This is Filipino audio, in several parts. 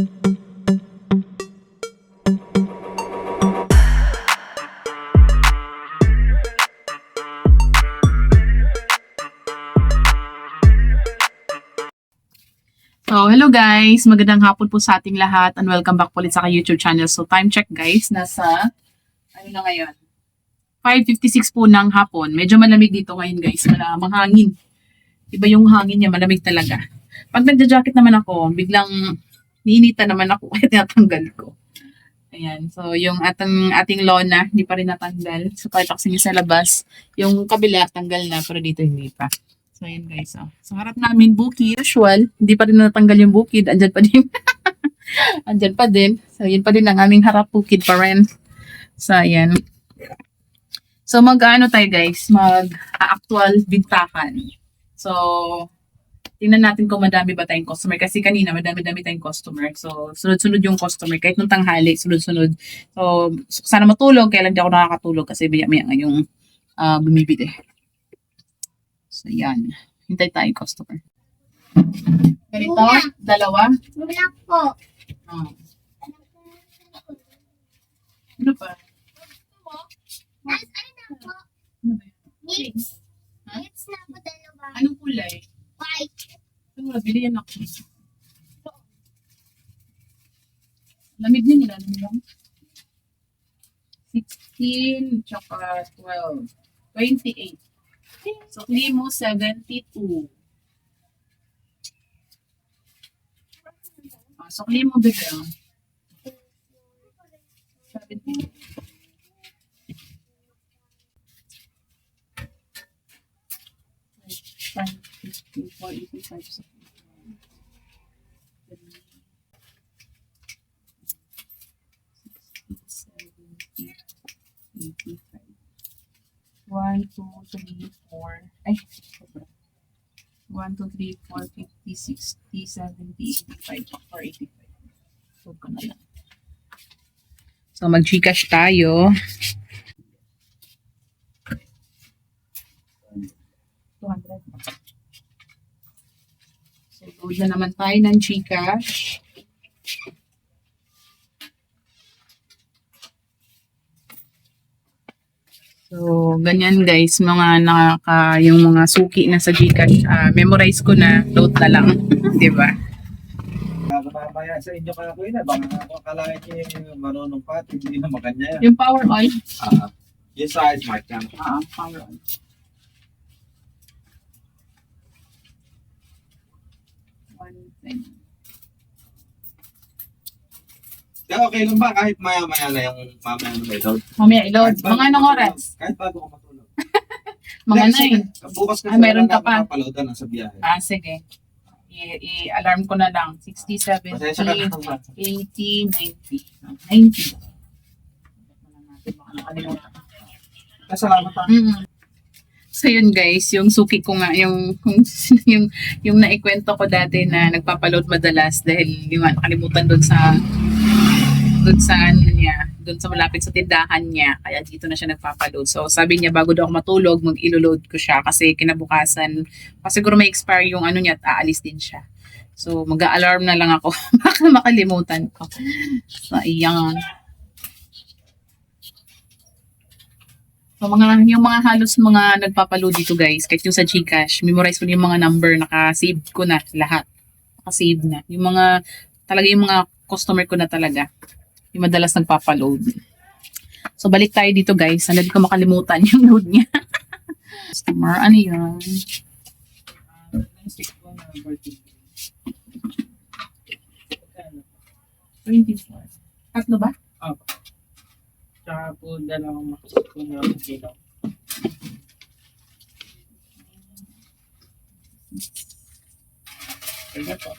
So, hello guys! Magandang hapon po sa ating lahat and welcome back po ulit sa YouTube channel. So, time check guys, nasa, ano na ngayon? 5.56 po ng hapon. Medyo malamig dito ngayon guys. Wala, mahangin. Iba yung hangin niya, malamig talaga. Pag nagja-jacket naman ako, biglang niinita naman ako kaya tinatanggal ko. Ayan. So, yung atang, ating lona, hindi pa rin natanggal. So, kahit kasi sa labas, yung kabila, tanggal na, pero dito hindi pa. So, ayan guys. Oh. So, harap namin bukid. Usual, hindi pa rin natanggal yung bukid. Andyan pa din. Andyan pa din. So, yun pa din ang aming harap bukid pa rin. So, ayan. So, mag-ano tayo guys? Mag-actual bintakan. So, tingnan natin kung madami ba tayong customer. Kasi kanina, madami-dami tayong customer. So, sunod-sunod yung customer. Kahit nung tanghali, sunod-sunod. So, sana matulog. Kaya lang di ako nakakatulog kasi maya-maya nga yung ah, bumibili. So, yan. Hintay tayo, customer. Ganito, dalawa. Wala po. Ah. Ano pa? Nas, ano? Ano ba? Mix. Mix na po dalawa. Anong kulay? Bye. Ano, nabili yan ako. Lamig din nila. Ano 16, tsaka 12. 28. So, Climo, 72. Ah, so, Climo, bigyan. 70. Thank 1, 2, 3, 4, ay, 1, 2, 3, 4, 50, 60, 70, 85, or 85. Sobra na lang. So, mag-gcash tayo. Na naman tayo ng Gcash. So, ganyan guys, mga nakaka, yung mga suki na sa Gcash, ah, memorize ko na, load na lang. 'Di ba? Mamaya sa inyo kaya ko na, baka ako akalain niyo marunong pa, at hindi na makanya yan. Yung power on. Ah, yung size mark yan. Ah, power on. Kaya okay lang ba kahit maya-maya na yung mamaya na may load? Mamaya i-load. Kahit bago Mga anong matulog. oras? Kahit bago ko matulog. Mga Kasi, nine. Bukas kasi Ah, meron wala ka pa. papaloadan na sa biyahe. Ah, sige. I- I-alarm ko na lang. 60, 70, Pasensya ka na. 80, 90. Ah, 90. Baka nakalimutan. Salamat ha. Mm. So yun guys, yung suki ko nga, yung, yung, yung, yung naikwento ko dati na nagpapaload madalas dahil yung nakalimutan doon sa doon sa ano niya, doon sa malapit sa tindahan niya, kaya dito na siya nagpapaload. So sabi niya bago daw ako matulog, mag-iloload ko siya kasi kinabukasan, pa siguro may expire yung ano niya at aalis din siya. So mag-alarm na lang ako, baka makalimutan ko. So iyan. So, mga, yung mga halos mga nagpapaload dito guys, kahit yung sa Gcash, memorize ko yung mga number, naka-save ko na lahat. Naka-save na. Yung mga, talaga yung mga customer ko na talaga. Yung madalas nagpapaload. So, balik tayo dito guys. Sana di ko makalimutan yung load niya. Customer, ano yun? Twenty-four. Tatlo ba? Tsaka po dalawang makasip po na kilo. Kaya po.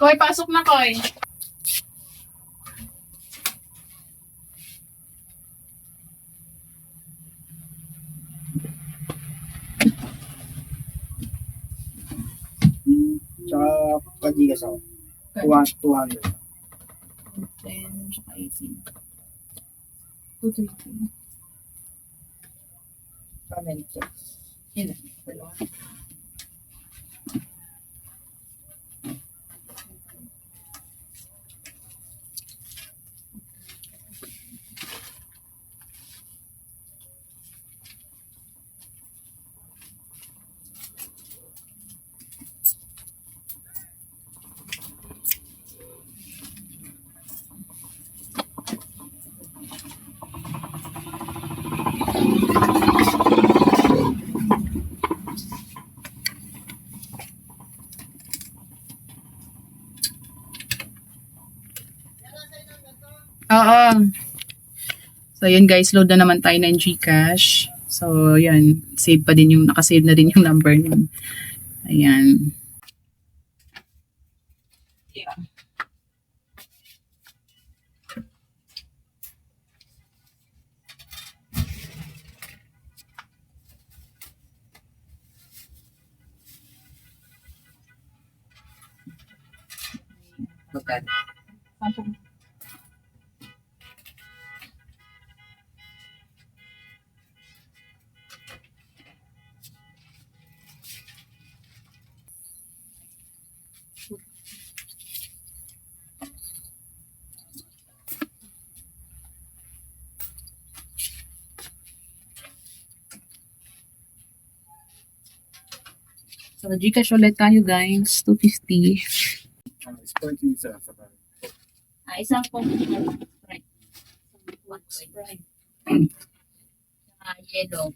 Koy, pasok na, Koy. Padigas ako. 200. 10, tsaka 18. 230. Pamento. Ilan? Dalawa. Oo. So, yun guys, load na naman tayo ng Gcash. So, yan. Save pa din yung, nakasave na din yung number nun. Ayan. Yeah. Magkano? So, Gcash ulit tayo guys. 250. Ah, Sprite yung isa sa kanin. Ah, isang. One Sprite. Ah, yellow.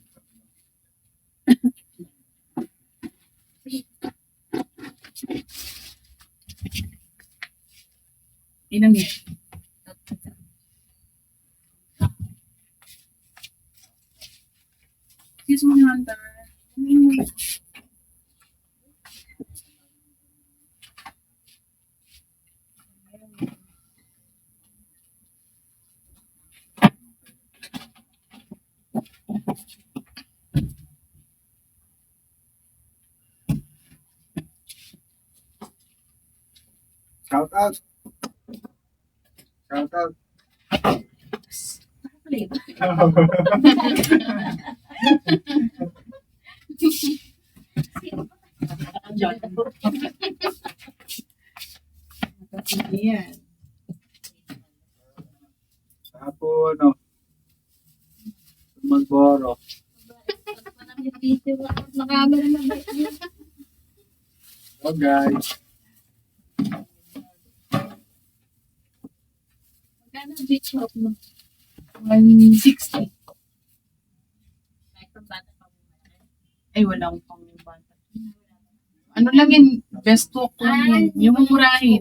Ilang yan? Excuse me, Hunter. Shout out! Shout out! Yan. Tapos, no? Magboro. Nakamera na ba? Oh, guys. 160. Kahit pang bata pa mo. Ay, wala akong pang yung bata. Ano lang yun? Best talk lang yun. Yung mumurahin.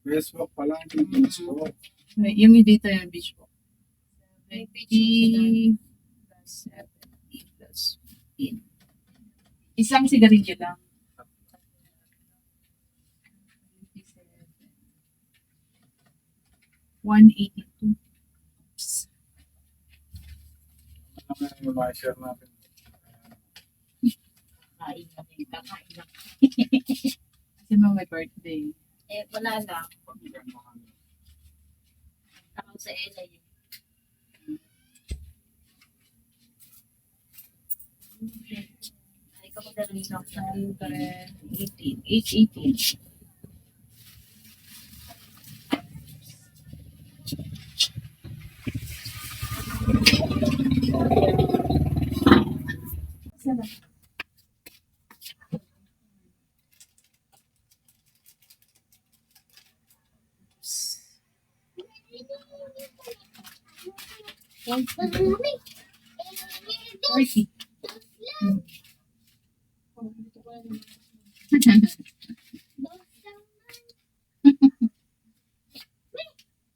Facebook pa lang, hindi Facebook. Yung dito yung beach walk. May beach 70 plus 70 plus 15. Isang sigarilyo lang. 182. Ano nga yung mga share natin? Kain na din. Kakain na. Kasi mo may birthday. Eh, wala lang. Pagbigan mo kami. Ako sa Ella yun. Ay, ka magdalawin lang sa 118. 818. Forty.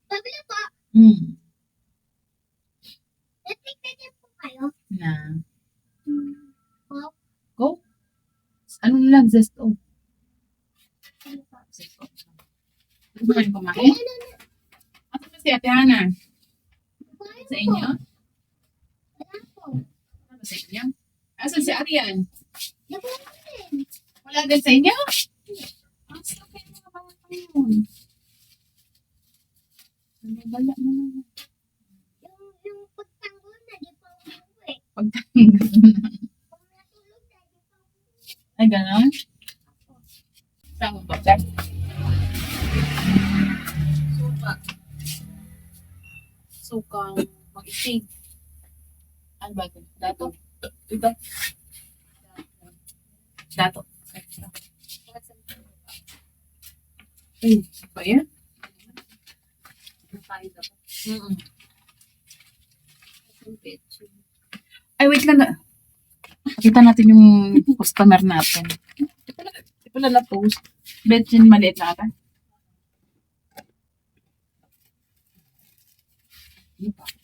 Pabili po. Hmm. Natignan po kayo. Na. Po. Go. Ano lang, zest oh. Zest oh. Ano ba yung kumain? Ano ba si Ate Hana? Sa inyo? Wala po. Ba sa inyo? Asan si Arian? Ko. Wala din sa inyo? Sa akin mga bata yun. Wala na naman. Yung, yung pagtanggol na, di pa umuwi. Pagtanggol na. Na. Ay, gano'n? Mo ba? Suka. Sukang mag-isig. Ano ba ito? Dato? Ito? Dato. Ay, ba yan? Mm-mm. Ay, wait lang na. Pakita natin yung customer natin. Di pala, di pala na-post. Betchin maliit na ata. Ano?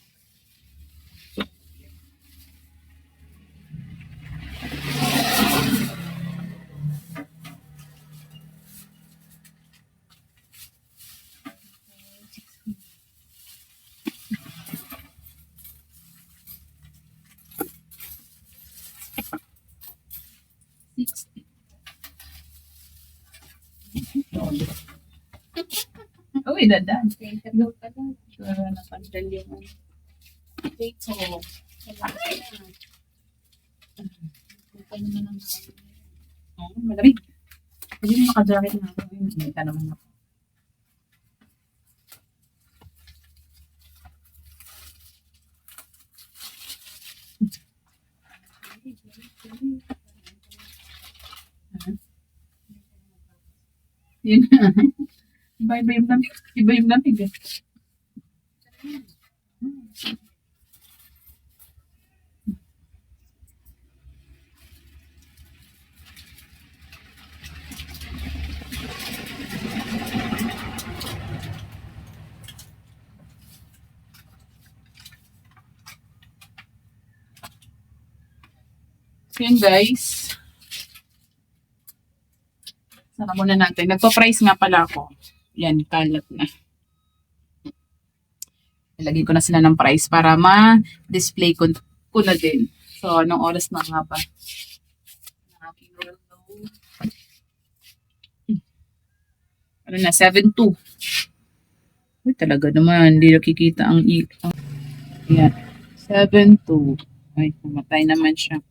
ka na. Ito naman ang hawak. Oo, malamig. Hindi mo naka-jacket na ako. Hindi ka naman ako. Yun na. Iba-iba yung lamig. Iba yung lamig eh. So yun guys. Saka muna natin. Nagpa-price nga pala ako. Yan, kalat na. Ilagay ko na sila ng price para ma-display ko, ko na din. So, anong oras na nga ba? Ano na, 7-2. Uy, talaga naman, hindi nakikita ang i... ang- Yan, 7-2. Ay, namatay naman siya.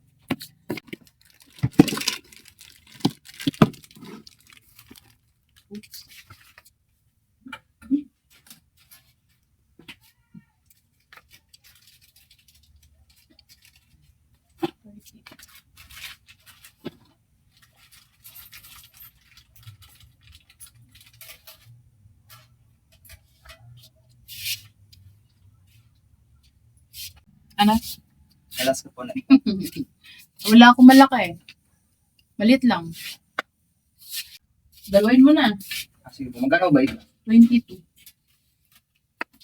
Ano? Alas ko po na. Wala akong malaki. Malit lang. Dalawin mo na. Ah, Sige po, magkano ba ito? 22.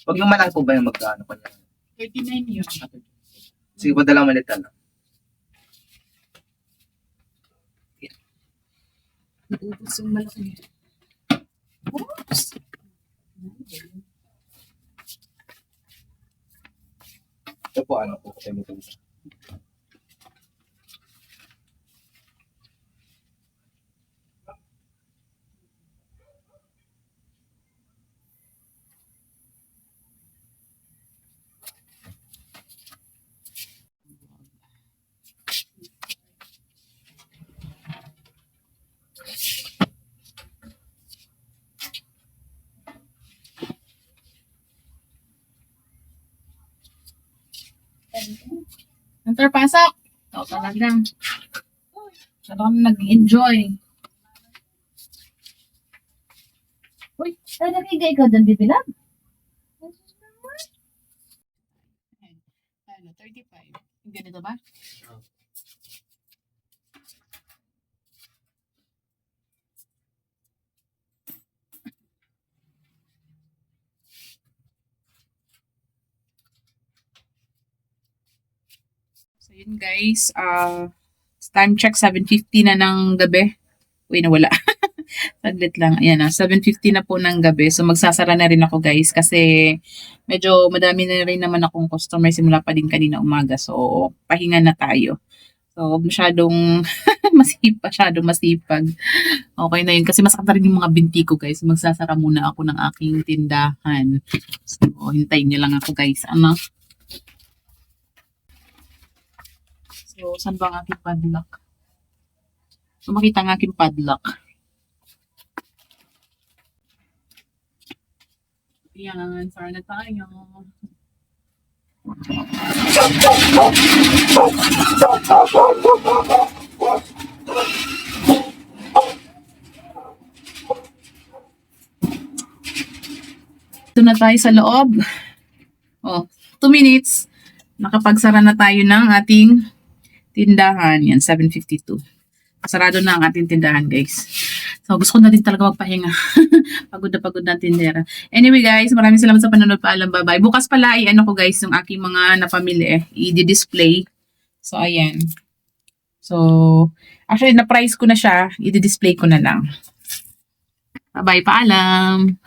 Huwag yung malang po ba yung magkano ko niya? 39 yun. Sige po, dalawang malita lang. Naubos yung malaki. Oops! Po, ano po, kasi ito. Hunter, pasok! Ikaw talaga. Sarang nag-enjoy. Uy, nalagay ka doon, bibilang? Ano, 35. Yung ganito ba? Yun guys, ah time check 7.50 na ng gabi. Uy, nawala. Saglit lang. Ayan na, 7.50 na po ng gabi. So magsasara na rin ako guys kasi medyo madami na rin naman akong customer simula pa din kanina umaga. So pahinga na tayo. So masyadong masipag, masyadong masipag. Okay na yun kasi masakit na rin yung mga binti ko guys. Magsasara muna ako ng aking tindahan. So hintayin niyo lang ako guys. Ano? So, saan ba ang aking padlock? So, makita ang aking padlock. Yan, sorry na tayo. Ito na tayo sa loob. Oh, 2 minutes. Nakapagsara na tayo ng ating tindahan. Yan, 7.52. Sarado na ang ating tindahan, guys. So, gusto ko na din talaga magpahinga. pagod na pagod na tindera. Anyway, guys, maraming salamat sa panonood. Paalam, bye-bye. Bukas pala, i-ano ko, guys, yung aking mga napamili eh. I-display. So, ayan. So, actually, na-price ko na siya. I-display ko na lang. Bye-bye, paalam.